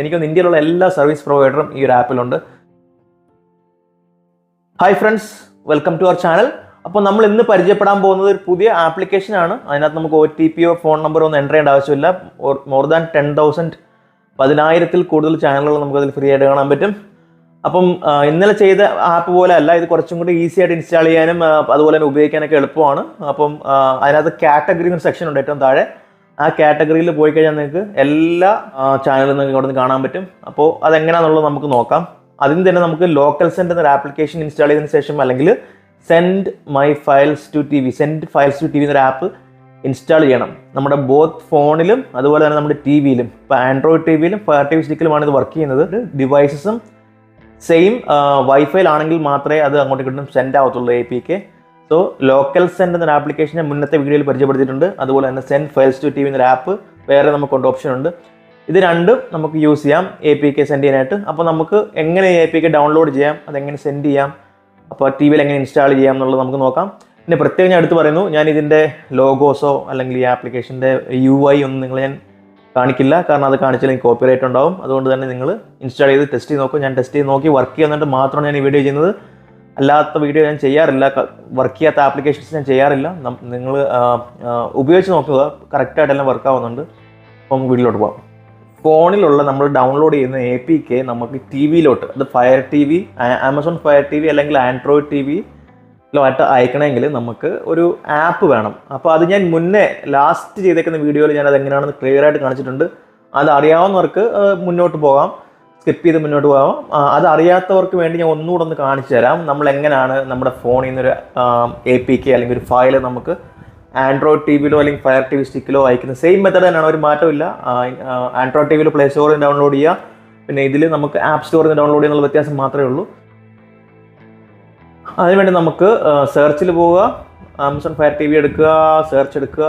എനിക്കൊന്ന് ഇന്ത്യയിലുള്ള എല്ലാ സർവീസ് പ്രൊവൈഡറും ഈ ഒരു ആപ്പിലുണ്ട്. Hi friends welcome to our channel അപ്പോൾ നമ്മൾ ഇന്ന് പരിചയപ്പെടാൻ പോകുന്നത് ഒരു പുതിയ ആപ്ലിക്കേഷൻ ആണ്. അതിനകത്ത് നമുക്ക് ഒ ടി പിയോ ഫോൺ നമ്പറോ ഒന്നും എന്റർ ചെയ്യേണ്ട ആവശ്യമില്ല. മോർ ദാൻ ടെൻ തൗസൻഡ് പതിനായിരത്തിൽ കൂടുതൽ ചാനലുകൾ നമുക്കതിൽ ഫ്രീ ആയിട്ട് കാണാൻ പറ്റും. അപ്പം ഇന്നലെ ചെയ്ത ആപ്പ് പോലെ അല്ല ഇത് കുറച്ചും കൂടി ഈസി ആയിട്ട് ഇൻസ്റ്റാൾ ചെയ്യാനും അതുപോലെ തന്നെ ഉപയോഗിക്കാനൊക്കെ എളുപ്പമാണ്. അപ്പം അതിനകത്ത് കാറ്റഗറി സെക്ഷൻ ഉണ്ട് ഏറ്റവും താഴെ. ആ കാറ്റഗറിയിൽ പോയി കഴിഞ്ഞാൽ നിങ്ങൾക്ക് എല്ലാ ചാനലും നിങ്ങൾക്ക് അവിടെ നിന്ന് കാണാൻ പറ്റും. അപ്പോൾ അതെങ്ങനെയാണെന്നുള്ളത് നമുക്ക് നോക്കാം. അതിന് തന്നെ നമുക്ക് ലോക്കൽ സെൻഡ് എന്നൊരു ആപ്ലിക്കേഷൻ ഇൻസ്റ്റാൾ ചെയ്തതിന് ശേഷം അല്ലെങ്കിൽ send my files to T V send files to T V എന്നൊരു ആപ്പ് ഇൻസ്റ്റാൾ ചെയ്യണം. നമ്മുടെ ബോത്ത് ഫോണിലും അതുപോലെ തന്നെ നമ്മുടെ ടി വിയിലും ഇപ്പോൾ ആൻഡ്രോയിഡ് ടി വിയിലും ഫയർ ടി വി സ്റ്റിക്കിലുമാണ് ഇത് വർക്ക് ചെയ്യുന്നത്. ഡിവൈസസും സെയിം വൈഫൈയിലാണെങ്കിൽ മാത്രമേ അത് അങ്ങോട്ട് കിട്ടും send ആവത്തുള്ളൂ A P K so local send എന്നൊരു ആപ്ലിക്കേഷനെ മുന്നത്തെ വീഡിയോയിൽ പരിചയപ്പെടുത്തിയിട്ടുണ്ട്. അതുപോലെ തന്നെ send files to T V എന്നൊരു ആപ്പ് വേറെ നമുക്കുണ്ട് ഓപ്ഷൻ ഉണ്ട് ഇത് രണ്ടും നമുക്ക് യൂസ് ചെയ്യാം എ പി കെ സെൻഡ് ചെയ്യാനായിട്ട്. അപ്പോൾ നമുക്ക് എങ്ങനെ എ പി കെ ഡൗൺലോഡ് ചെയ്യാം അതെങ്ങനെ സെൻഡ് ചെയ്യാം അപ്പോൾ ടി വിയിൽ എങ്ങനെ ഇൻസ്റ്റാൾ ചെയ്യാം എന്നുള്ളത് നമുക്ക് നോക്കാം. പിന്നെ പ്രത്യേകം ഞാൻ എടുത്ത് പറയുന്നു ഞാൻ ഇതിന്റെ ലോഗോസോ അല്ലെങ്കിൽ ഈ ആപ്ലിക്കേഷന്റെ യു ഐ ഒന്നും നിങ്ങൾ ഞാൻ കാണിക്കില്ല. കാരണം അത് കാണിച്ചാൽ എനിക്ക് കോപ്പി കോപ്പിറൈറ്റ് ഉണ്ടാവും. അതുകൊണ്ട് തന്നെ നിങ്ങൾ ഇൻസ്റ്റാൾ ചെയ്ത് ടെസ്റ്റ് ചെയ്ത് നോക്കും. ഞാൻ ടെസ്റ്റ് ചെയ്ത് നോക്കി വർക്ക് ചെയ്യുന്നിട്ട് മാത്രമാണ് ഞാൻ ഈ വീഡിയോ ചെയ്യുന്നത്. അല്ലാത്ത വീഡിയോ ഞാൻ ചെയ്യാറില്ല. വർക്ക് ചെയ്യാത്ത ആപ്ലിക്കേഷൻസ് ഞാൻ ചെയ്യാറില്ല. നിങ്ങൾ ഉപയോഗിച്ച് നോക്കുക. കറക്റ്റായിട്ടെല്ലാം വർക്ക് ആവുന്നുണ്ട്. അപ്പോൾ വീഡിയോയിലോട്ട് പോകാം ഫോണിലുള്ള നമ്മൾ ഡൗൺലോഡ് ചെയ്യുന്ന എ പി കെ നമുക്ക് ടി വിയിലോട്ട് അത് fire T V Amazon fire T V അല്ലെങ്കിൽ ആൻഡ്രോയിഡ് ടി വി ലോട്ട് അയക്കണമെങ്കിൽ നമുക്ക് ഒരു ആപ്പ് വേണം. അപ്പോൾ അത് ഞാൻ മുന്നേ ലാസ്റ്റ് ചെയ്തേക്കുന്ന വീഡിയോയിൽ ഞാൻ അത് എങ്ങനെയാണെന്ന് ക്ലിയർ ആയിട്ട് കാണിച്ചിട്ടുണ്ട്. അത് അറിയാവുന്നവർക്ക് മുന്നോട്ട് പോകാം. സ്കിപ്പ് ചെയ്ത് മുന്നോട്ട് പോകാം. അത് അറിയാത്തവർക്ക് വേണ്ടി ഞാൻ ഒന്നുകൂടെ ഒന്ന് കാണിച്ചു തരാം. നമ്മൾ എങ്ങനെയാണ് നമ്മുടെ ഫോണിൽ നിന്നൊരു എ പി കെ അല്ലെങ്കിൽ ഒരു ഫയൽ നമുക്ക് ആൻഡ്രോയിഡ് ടി വിയിലോ അല്ലെങ്കിൽ ഫയർ ടി വി സ്റ്റിക്കിലോ അയക്കുന്നത് സെയിം മെത്തേഡ് തന്നെയാണ്. ഒരു മാറ്റമില്ല ആൻഡ്രോയിഡ് ടി വിയിൽ പ്ലേ സ്റ്റോറിൽ ഡൗൺലോഡ് ചെയ്യുക. പിന്നെ ഇതിൽ നമുക്ക് ആപ്പ് സ്റ്റോറിൽ നിന്ന് ഡൗൺലോഡ് ചെയ്യാനുള്ള വ്യത്യാസം മാത്രമേ ഉള്ളൂ. അതിനുവേണ്ടി നമുക്ക് സെർച്ചിൽ പോവുക. ആമസോൺ ഫയർ ടി വി എടുക്കുക. സെർച്ച് എടുക്കുക.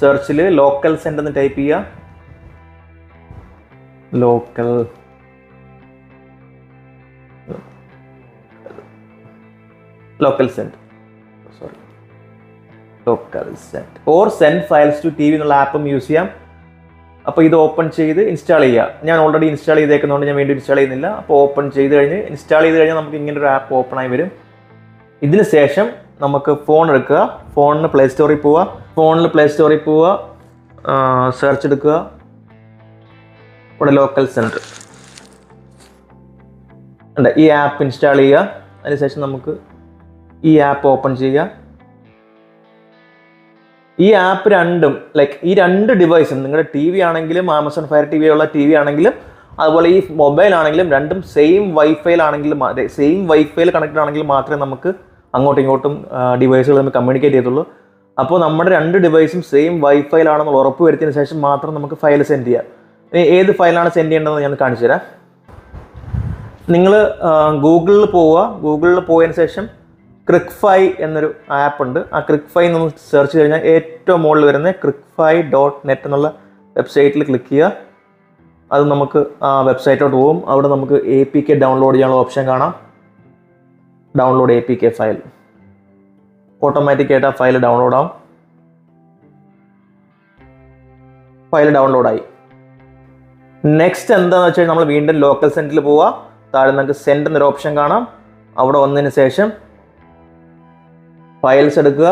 സെർച്ചിൽ ലോക്കൽ സെന്റർ എന്ന് ടൈപ്പ് ചെയ്യുക. Local local send sorry local send or send files to T V എന്നുള്ള ആപ്പും യൂസ് ചെയ്യാം. അപ്പോൾ ഇത് ഓപ്പൺ ചെയ്ത് ഇൻസ്റ്റാൾ ചെയ്യുക ഞാൻ ഓൾറെഡി ഇൻസ്റ്റാൾ ചെയ്തേക്കുന്നതുകൊണ്ട് ഞാൻ വീണ്ടും ഇൻസ്റ്റാൾ ചെയ്യുന്നില്ല. അപ്പോൾ ഓപ്പൺ ചെയ്ത് കഴിഞ്ഞ് ഇൻസ്റ്റാൾ ചെയ്ത് കഴിഞ്ഞാൽ നമുക്ക് ഇങ്ങനെ ഒരു ആപ്പ് ഓപ്പൺ ആയി വരും. ഇതിന് ശേഷം നമുക്ക് ഫോൺ എടുക്കുക. ഫോണിന് പ്ലേ സ്റ്റോറിൽ പോവുക. ഫോണിൽ പ്ലേ സ്റ്റോറിൽ പോവുക. സെർച്ച് എടുക്കുക. ഇവിടെ ലോക്കൽ സെന്റർ ഉണ്ട് ഈ ആപ്പ് ഇൻസ്റ്റാൾ ചെയ്യുക. അതിനുശേഷം നമുക്ക് ഈ ആപ്പ് ഓപ്പൺ ചെയ്യുക. ഈ ആപ്പ് രണ്ടും ലൈക്ക് ഈ രണ്ട് ഡിവൈസും നിങ്ങളുടെ ടി വി ആണെങ്കിലും ആമസോൺ ഫയർ ടി വി ഉള്ള ടി വി ആണെങ്കിലും അതുപോലെ ഈ മൊബൈൽ ആണെങ്കിലും രണ്ടും സെയിം വൈഫൈയിലാണെങ്കിലും സെയിം വൈഫൈയിൽ കണക്റ്റഡ് ആണെങ്കിൽ മാത്രമേ നമുക്ക് അങ്ങോട്ടും ഇങ്ങോട്ടും ഡിവൈസുകൾ നമ്മൾ കമ്മ്യൂണിക്കേറ്റ് ചെയ്യത്തുള്ളൂ. അപ്പോൾ നമ്മുടെ രണ്ട് ഡിവൈസും സെയിം വൈഫൈയിലാണെന്നുള്ള ഉറപ്പ് വരുത്തിയതിന് ശേഷം മാത്രം നമുക്ക് ഫയൽ സെൻഡ് ചെയ്യാം. ഏത് ഫയലാണ് സെൻഡ് ചെയ്യേണ്ടതെന്ന് ഞാൻ കാണിച്ചു തരാം നിങ്ങൾ ഗൂഗിളിൽ പോവുക. ഗൂഗിളിൽ പോയതിന് ശേഷം ക്രിക്ക് ഫൈ എന്നൊരു ആപ്പ് ഉണ്ട്. ആ ക്രിക്ക് ഫൈ എന്ന് സെർച്ച് കഴിഞ്ഞാൽ ഏറ്റവും മുകളിൽ വരുന്ന ക്രിക്ക് ഫൈ ഡോട്ട് നെറ്റ് എന്നുള്ള വെബ്സൈറ്റിൽ ക്ലിക്ക് ചെയ്യുക. അത് നമുക്ക് ആ വെബ്സൈറ്റിലോട്ട് പോകും. അവിടെ നമുക്ക് എ പി കെ ഡൗൺലോഡ് ചെയ്യാനുള്ള ഓപ്ഷൻ കാണാം. Download A P K file ഓട്ടോമാറ്റിക്കായിട്ട് ആ ഫയൽ ഡൗൺലോഡ് ആവും. ഫയൽ ഡൗൺലോഡായി നെക്സ്റ്റ് എന്താണെന്ന് വെച്ചാൽ നമ്മൾ വീണ്ടും ലോക്കൽ സെന്ററിൽ പോവുക. താഴെ നമുക്ക് സെൻഡ് എന്നൊരു ഓപ്ഷൻ കാണാം. അവിടെ വന്നതിന് ശേഷം ഫയൽസ് എടുക്കുക.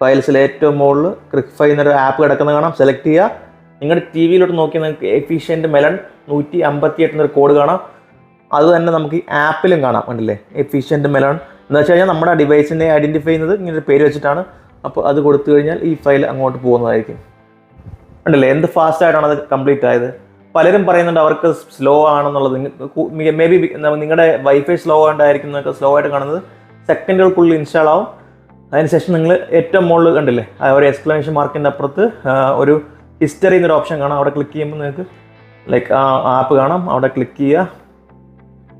ഫയൽസിൽ ഏറ്റവും മുകളിൽ ക്രിക്ക് ഫൈ എന്നൊരു ആപ്പ് കിടക്കുന്ന കാണാം. സെലക്ട് ചെയ്യുക. നിങ്ങളുടെ ടി വിയിലോട്ട് നോക്കി നിങ്ങൾക്ക് എഫിഷ്യന്റ് മെലൺ നൂറ്റി അമ്പത്തി എട്ട് എന്നൊരു കോഡ് കാണാം. അത് തന്നെ നമുക്ക് ഈ ആപ്പിലും കാണാം. കണ്ടില്ലേ? എഫിഷ്യന്റ് മെലൺ എന്ന് വെച്ച് കഴിഞ്ഞാൽ നമ്മുടെ ഡിവൈസിനെ ഐഡന്റിഫൈ ചെയ്യുന്നത് ഇങ്ങനെ പേര് വെച്ചിട്ടാണ്. അപ്പോൾ അത് കൊടുത്തു കഴിഞ്ഞാൽ ഈ ഫയൽ അങ്ങോട്ട് പോകുന്നതായിരിക്കും. ഉണ്ടല്ലേ എന്ത് ഫാസ്റ്റ് ആയിട്ടാണ് അത് കംപ്ലീറ്റ് ആയത്? പലരും പറയുന്നുണ്ട് അവർക്ക് സ്ലോ ആണെന്നുള്ളത്. മേ ബി നിങ്ങളുടെ വൈഫൈ സ്ലോ ആയിട്ടായിരിക്കും നിങ്ങൾക്ക് സ്ലോ ആയിട്ട് കാണുന്നത്. സെക്കൻഡുകൾക്കുള്ളിൽ ഇൻസ്റ്റാൾ ആവും. അതിനുശേഷം നിങ്ങൾ ഏറ്റവും മുകളിൽ കണ്ടില്ലേ ആ ഒരു എക്സ്പ്ലനേഷൻ മാർക്കിന്റെ അപ്പുറത്ത് ഒരു ഹിസ്റ്ററി എന്നൊരു ഓപ്ഷൻ കാണാം. അവിടെ ക്ലിക്ക് ചെയ്യുമ്പോൾ നിങ്ങൾക്ക് ലൈക്ക് ആ ആപ്പ് കാണാം. അവിടെ ക്ലിക്ക് ചെയ്യുക.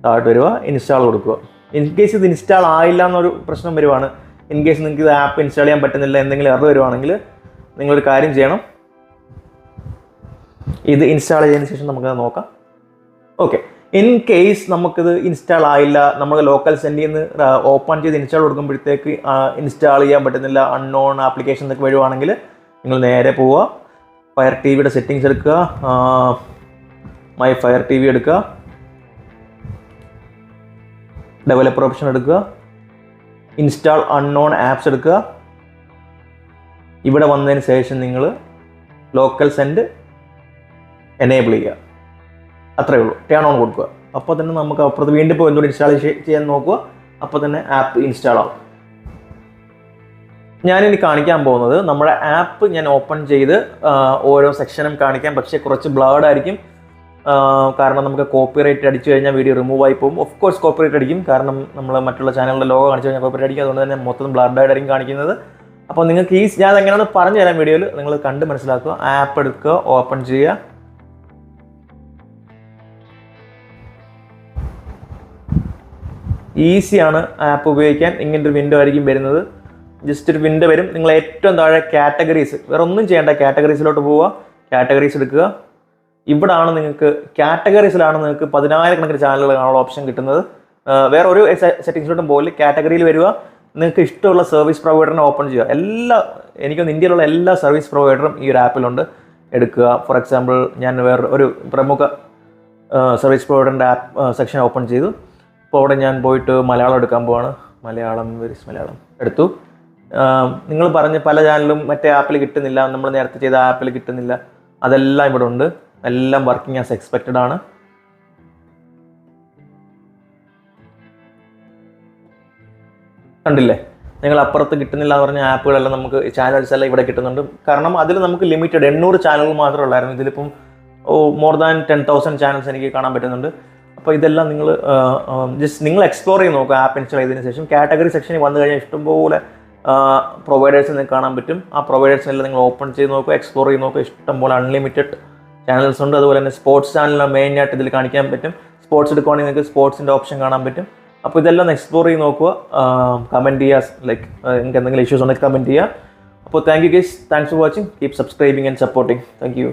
താഴോട്ട് വരിക. ഇൻസ്റ്റാൾ കൊടുക്കുക. ഇൻ കേസ് ഇത് ഇൻസ്റ്റാൾ ആയില്ല എന്നൊരു പ്രശ്നം വരുവാണ്. ഇൻ കേസ് നിങ്ങൾക്ക് ഇത് ആപ്പ് ഇൻസ്റ്റാൾ ചെയ്യാൻ പറ്റുന്നില്ല എന്തെങ്കിലും എറർ വരുവാണെങ്കിൽ നിങ്ങളൊരു കാര്യം ചെയ്യണം. ഇത് ഇൻസ്റ്റാൾ ചെയ്തതിന് ശേഷം നമുക്കത് നോക്കാം. ഓക്കെ ഇൻ കേസ് നമുക്കിത് ഇൻസ്റ്റാൾ ആയില്ല നമ്മൾ ലോക്കൽ സെൻഡിൽ നിന്ന് ഓപ്പൺ ചെയ്ത് ഇൻസ്റ്റാൾ കൊടുക്കുമ്പോഴത്തേക്ക് ഇൻസ്റ്റാൾ ചെയ്യാൻ പറ്റുന്നില്ല അൺനോൺ ആപ്ലിക്കേഷൻ എന്നൊക്കെ വരുവാണെങ്കിൽ നിങ്ങൾ നേരെ പോവുക ഫയർ ടി വിയുടെ സെറ്റിങ്സ് എടുക്കുക മൈ ഫയർ ടി വി എടുക്കുക ഡെവലപ്പർ ഓപ്ഷൻ എടുക്കുക ഇൻസ്റ്റാൾ അൺനോൺ ആപ്സ് എടുക്കുക. ഇവിടെ വന്നതിന് ശേഷം നിങ്ങൾ ലോക്കൽ സെൻഡ് എനേബിൾ ചെയ്യുക. അത്രയേ ഉള്ളൂ. ടേൺ ഓൺ കൊടുക്കുക. അപ്പോൾ തന്നെ നമുക്ക് അപ്പുറത്ത് വീണ്ടും പോയി എന്തുകൊണ്ട് ഇൻസ്റ്റാൾ ചെയ്യാൻ നോക്കുക. അപ്പോൾ തന്നെ ആപ്പ് ഇൻസ്റ്റാൾ ആവും. ഞാനിനി കാണിക്കാൻ പോകുന്നത് നമ്മുടെ ആപ്പ് ഞാൻ ഓപ്പൺ ചെയ്ത് ഓരോ സെക്ഷനും കാണിക്കാം. പക്ഷേ കുറച്ച് ബ്ലേഡ് ആയിരിക്കും. കാരണം നമുക്ക് കോപ്പിറൈറ്റ് അടിച്ചു കഴിഞ്ഞാൽ വീഡിയോ റിമൂവ് ആയി പോകും. ഓഫ് കോഴ്സ് കോപ്പിറൈറ്റ് അടിക്കും. കാരണം നമ്മൾ മറ്റുള്ള ചാനലിലെ ലോഗോ കാണിച്ചു കഴിഞ്ഞാൽ കോപ്പിറൈറ്റ് അടിക്കും. അതുകൊണ്ട് തന്നെ മൊത്തം ബ്ലഡ് ആയിട്ടായിരിക്കും കാണിക്കുന്നത്. അപ്പോൾ നിങ്ങൾക്ക് ഈ ഞാൻ എങ്ങനെയാണ് പറഞ്ഞു തരാം വീഡിയോയിൽ നിങ്ങൾ കണ്ട് മനസ്സിലാക്കുക. ആപ്പ് എടുക്കുക ഓപ്പൺ ചെയ്യുക. ഈസിയാണ് ആപ്പ് ഉപയോഗിക്കാൻ. ഇങ്ങനത്തെ ഒരു വിൻഡോ ആയിരിക്കും വരുന്നത്. ജസ്റ്റ് ഒരു വിൻഡോ വരും. നിങ്ങൾ ഏറ്റവും താഴെ കാറ്റഗറീസ് വേറെ ഒന്നും ചെയ്യേണ്ട കാറ്റഗറീസിലോട്ട് പോവുക. കാറ്റഗറീസ് എടുക്കുക. ഇവിടാണ് നിങ്ങൾക്ക് കാറ്റഗറീസിലാണ് നിങ്ങൾക്ക് പതിനായിരക്കണക്കിന് ചാനലുകൾ കാണാനുള്ള ഓപ്ഷൻ കിട്ടുന്നത്. വേറെ ഒരു സെറ്റിങ്സിലോട്ടും പോകില്ല കാറ്റഗറിയിൽ വരിക. നിങ്ങൾക്ക് ഇഷ്ടമുള്ള സർവീസ് പ്രൊവൈഡറിനെ ഓപ്പൺ ചെയ്യുക. എല്ലാ എനിക്കൊന്ന് ഇന്ത്യയിലുള്ള എല്ലാ സർവീസ് പ്രൊവൈഡറും ഈ ഒരു ആപ്പിലുണ്ട് എടുക്കുക. ഫോർ എക്സാമ്പിൾ ഞാൻ വേറെ ഒരു പ്രമുഖ സർവീസ് പ്രൊവൈഡറിന്റെ ആപ്പ് സെക്ഷൻ ഓപ്പൺ ചെയ്തു. അപ്പോൾ അവിടെ ഞാൻ പോയിട്ട് മലയാളം എടുക്കാൻ പോവാണ്. മലയാളം വെരിസ് മലയാളം എടുത്തു. നിങ്ങൾ പറഞ്ഞ പല ചാനലും മറ്റേ ആപ്പിൽ കിട്ടുന്നില്ല. നമ്മൾ നേരത്തെ ചെയ്ത ആപ്പിൽ കിട്ടുന്നില്ല. അതെല്ലാം ഇവിടെ ഉണ്ട്. എല്ലാം വർക്കിംഗ് ആസ് എക്സ്പെക്റ്റഡ് ആണ്. കണ്ടില്ലേ? നിങ്ങൾ അപ്പുറത്ത് കിട്ടുന്നില്ല എന്ന് പറഞ്ഞ ആപ്പുകളെല്ലാം നമുക്ക് ചാനൽസ് എല്ലാം ഇവിടെ കിട്ടുന്നുണ്ട്. കാരണം അതിൽ നമുക്ക് ലിമിറ്റഡ് എണ്ണൂറ് ചാനലുകൾ മാത്രമേ ഉള്ളായിരുന്നു. ഇതിലിപ്പം more than ten thousand channels എനിക്ക് കാണാൻ പറ്റുന്നുണ്ട്. അപ്പോൾ ഇതെല്ലാം നിങ്ങൾ ജസ്റ്റ് നിങ്ങൾ എക്സ്പ്ലോർ ചെയ്ത് നോക്കുക ആപ്പ് ഇൻസ്റ്റാൾ ചെയ്തതിന് ശേഷം. കാറ്റഗറി സെക്ഷനിൽ വന്നു കഴിഞ്ഞാൽ ഇഷ്ടംപോലെ പ്രൊവൈഡേഴ്സ് നിങ്ങൾക്ക് കാണാൻ പറ്റും. ആ പ്രൊവൈഡേഴ്സിനെല്ലാം നിങ്ങൾ ഓപ്പൺ ചെയ്ത് നോക്കുക എക്സ്പ്ലോർ ചെയ്ത് നോക്കുക. ഇഷ്ടംപോലെ അൺലിമിറ്റഡ് ചാനൽസ് ഉണ്ട്. അതുപോലെ തന്നെ സ്പോർട്സ് ചാനലിന് മെയിനായിട്ട് ഇതിൽ കാണിക്കാൻ പറ്റും. സ്പോർട്സ് എടുക്കുവാണെങ്കിൽ നിങ്ങൾക്ക് സ്പോർട്സിന്റെ ഓപ്ഷൻ കാണാൻ പറ്റും. അപ്പോൾ ഇതെല്ലാം എക്സ്പ്ലോർ ചെയ്ത് നോക്കുക. കമന്റ് ചെയ്യുക ലൈക്ക് നിങ്ങൾക്ക് എന്തെങ്കിലും ഇഷ്യൂസ് ഉണ്ടെങ്കിൽ കമന്റ് ചെയ്യുക. അപ്പോൾ thank you guys thanks for watching keep subscribing and supporting thank you